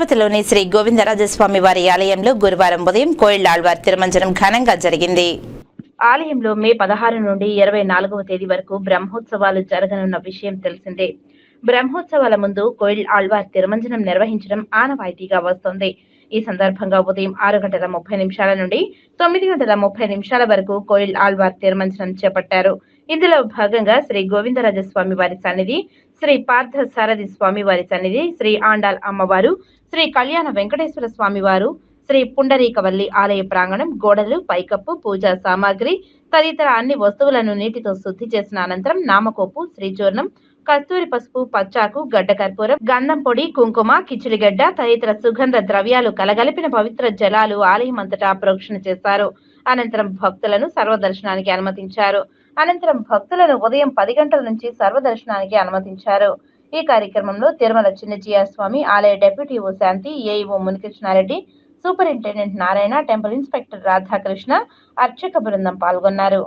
తిరుపతిలోని శ్రీ గోవిందరాజస్వామి వారి ఆలయంలో గురువారం ఉదయం కోయిల్లాళ్వార్ తిరుమంజనం ఘనంగా జరిగింది. ఆలయంలో మే పదహారు నుండి ఇరవై నాలుగవ తేదీ వరకు బ్రహ్మోత్సవాలు జరగనున్న విషయం తెలిసిందే. బ్రహ్మోత్సవాల ముందు కోయిల్ ఆళ్వార్ తిరుమంజనం నిర్వహించడం ఆనవాయితీగా వస్తోంది. ఈ సందర్భంగా ఉదయం ఆరు గంటల ముప్పై నిమిషాల నుండి తొమ్మిది గంటల ముప్పై నిమిషాల వరకు కోయిల్ ఆళ్వార్ తిరుమంజనం చేపట్టారు. ఇందులో భాగంగా శ్రీ గోవిందరాజస్వామి వారి సన్నిధి శ్రీ పార్థ సారథి స్వామి వారి సన్నిధి శ్రీ ఆండాల్ అమ్మవారు శ్రీ కళ్యాణ వెంకటేశ్వర స్వామి వారు శ్రీ పుండరీకవల్లి ఆలయ ప్రాంగణం గోడలు పైకప్పు పూజా సామాగ్రి తదితర అన్ని వస్తువులను నీటితో శుద్ధి చేసిన అనంతరం నామకోపు శ్రీచూర్ణం కస్తూరి పసుపు పచ్చాకు గడ్డ కర్పూరం గంధం పొడి కుంకుమ కిచిలిగడ్డ తదితర సుగంధ ద్రవ్యాలు కలగలిపిన పవిత్ర జలాలు ఆలయం అంతటా ప్రోక్షణ చేశారు. అనంతరం భక్తులను సర్వదర్శనానికి అనుమతించారు. అనంతరం భక్తులను ఉదయం పది గంటల నుంచి సర్వదర్శనానికి అనుమతించారు. ఈ కార్యక్రమంలో తిరుమల చిన్నజీయ స్వామి ఆలయ deputy O Shanti AEO Munikrishna Reddy superintendent Narayana temple inspector Radhakrishna అర్చక బృందం పాల్గొన్నారు.